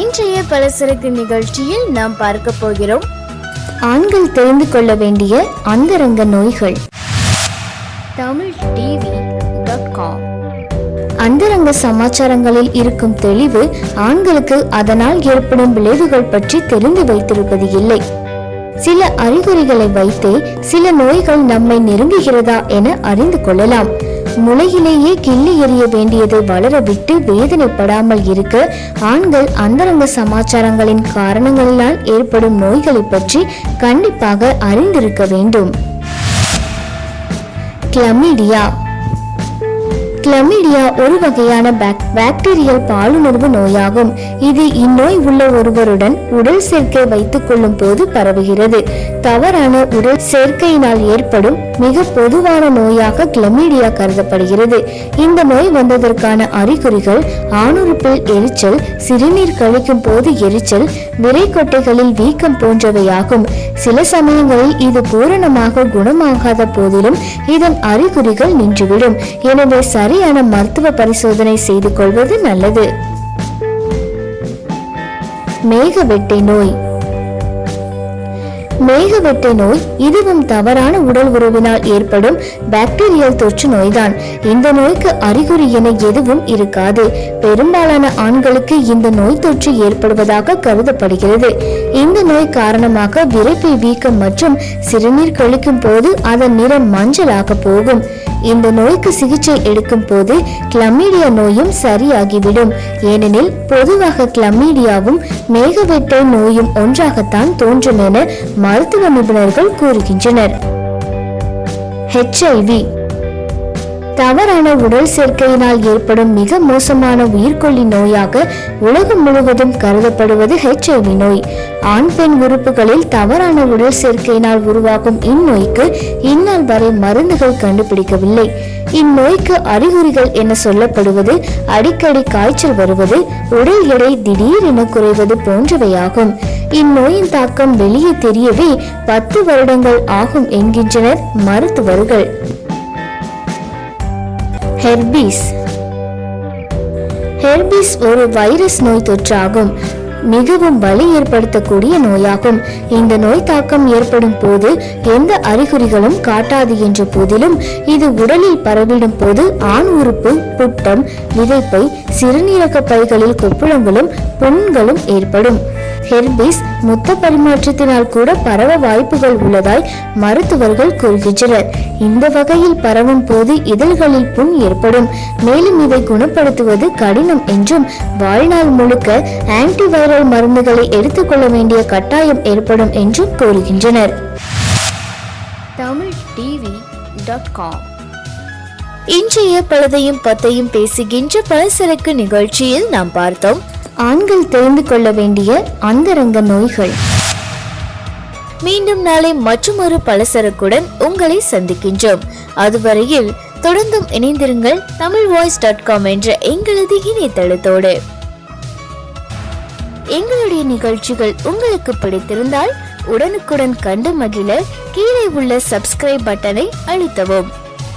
இன்றைய பலசரக்கு நிகழ்ச்சியில் நாம் பார்க்க போகிறோம். ஆண்கள் தெரிந்து கொள்ள வேண்டிய அந்தரங்க நோய்கள். தமிழ் டிவி டாட் காம் அந்தரங்க சமாச்சாரங்களில் இருக்கும் தெளிவு ஆண்களுக்கு அதனால் ஏற்படும் விளைவுகள் பற்றி தெரிந்து வைத்திருப்பது இல்லை. சில அறிகுறிகளை வைத்தே சில நோய்கள் நம்மை நெருங்குகிறதா என அறிந்து கொள்ளலாம். முளையிலேயே கிள்ளி எறிய வேண்டியதை வளர விட்டு வேதனைப்படாமல் இருக்க ஆண்கள் அந்தரங்க சமாச்சாரங்களின் காரணங்களினால் ஏற்படும் நோய்களை பற்றி கண்டிப்பாக அறிந்திருக்க வேண்டும். கிளமிடியா கிளமீடியா ஒரு வகையான பாக்டீரியல் பாலுணர்வு நோயாகும். இது இந்நோய் உள்ள ஒருவருடன் உடல் சேர்க்கை வைத்துக் கொள்ளும் போது பரவுகிறது. தவறான உடல் சேர்க்கையினால் ஏற்படும் மிக பொதுவான நோயாக கிளமீடியா கருதப்படுகிறது. இந்த நோய் வந்ததற்கான அறிகுறிகள் ஆணுறுப்பில் எரிச்சல் சிறுநீர் கழிக்கும் போது எரிச்சல் விரைக்கொட்டைகளில் வீக்கம் போன்றவையாகும். சில சமயங்களில் இது பூரணமாக குணமாகாத போதிலும் இதன் அறிகுறிகள் நின்றுவிடும். எனவே சரியான மருத்துவ பரிசோதனை செய்து கொள்வது நல்லது. மேகவெட்டை நோய். மேகவெட்டை நோய் இதுவும் தவறான உடல் உறவினால் ஏற்படும் பாக்டீரியல் தொற்று நோய்தான். இந்த நோய்க்கு அறிகுறி என எதுவும் இருக்காது. பெரும்பாலான ஆண்களுக்கு இந்த நோய் தொற்று ஏற்படுவதாக கருதப்படுகிறது. இந்த நோய் காரணமாக விரைப்பை வீக்கம் மற்றும் சிறுநீர் கழிக்கும் போது அதன் நிறம் மஞ்சளாக போகும். இந்த நோய்க்கு சிகிச்சை எடுக்கும் போது கிளமீடியா நோயும் சரியாகிவிடும். ஏனெனில் பொதுவாக கிளமீடியாவும் மேகவெட்டை நோயும் ஒன்றாகத்தான் தோன்றும் என மருத்துவ நிபுணர்கள் கூறுகின்றனர். ஹெச்ஐவி தவறான உடல் சேர்க்கையினால் ஏற்படும் மிக மோசமான உயிர்கொல்லி நோயாக உலகம் முழுவதும் கருதப்படுவது ஹெச்ஐவி நோய். ஆண் பெண் உறுப்புகளில் தவறான உடல் சேர்க்கையினால் உருவாகும் இந்நோய்க்கு இந்நாள் வரை மருந்துகள் கண்டுபிடிக்கவில்லை. இந்நோய்க்கு அறிகுறிகள் என சொல்லப்படுவது அடிக்கடி காய்ச்சல் வருவது உடல் எடை திடீரென குறைவது போன்றவையாகும். இந்நோயின் தாக்கம் வெளியே தெரியவே பத்து வருடங்கள் ஆகும் என்கின்றனர் மருத்துவர்கள். ஹெர்பீஸ். ஹெர்பீஸ் ஒரு வைரஸ் நோய் தொற்றாகும். மிகவும் வலி ஏற்படுத்தக்கூடிய நோயாகும். இந்த நோய் தாக்கம் ஏற்படும் போது எந்த அறிகுறிகளும் காட்டாது என்ற போதிலும் இது உடலில் பரவிடும் போது ஆண் உறுப்பு புட்டம் விதைப்பை சிறுநீரக பைகளில் கொப்புளங்களும் புண்களும் ஏற்படும். ஹெர்பிஸ் முத்த பரிமாற்றத்தினால் கூட பரவ வாய்ப்புகள் உள்ளதாய் மருத்துவர்கள் கூறுகின்றனர். இந்த வகையில் பரவும் போது இதழ்களில் புண் ஏற்படும். மேலும் இதை குணப்படுத்துவது கடினம் என்றும் வாழ்நாள் முழுக்க ஆன்டிவைரல் மருந்துகளை எடுத்துக்கொள்ள வேண்டிய கட்டாயம் ஏற்படும் என்றும் கூறுகின்றனர். தமிழ் டிவி டாட் காம் இன்றைய பழுதையும் பத்தையும் பேசுகின்ற பலசரக்கு நிகழ்ச்சியில் நாம் பார்த்தோம். ஆண்கள் தெரிந்து கொள்ள வேண்டிய அந்தரங்க நோய்கள். மீண்டும் நாளை மற்றொரு பலசரக்குடன் உங்களை சந்திக்கின்றோம். அதுவரையில் தொடர்ந்தும் இணைந்திருங்கள் தமிழ் வாய்ஸ் டாட் காம் என்ற எங்களது இணையதளத்தோடு. எங்களுடைய நிகழ்ச்சிகள் உங்களுக்கு பிடித்திருந்தால் உடனுக்குடன் கண்டு மகிழ கீழே உள்ள சப்ஸ்கிரைப் பட்டனை அழுத்தவும்.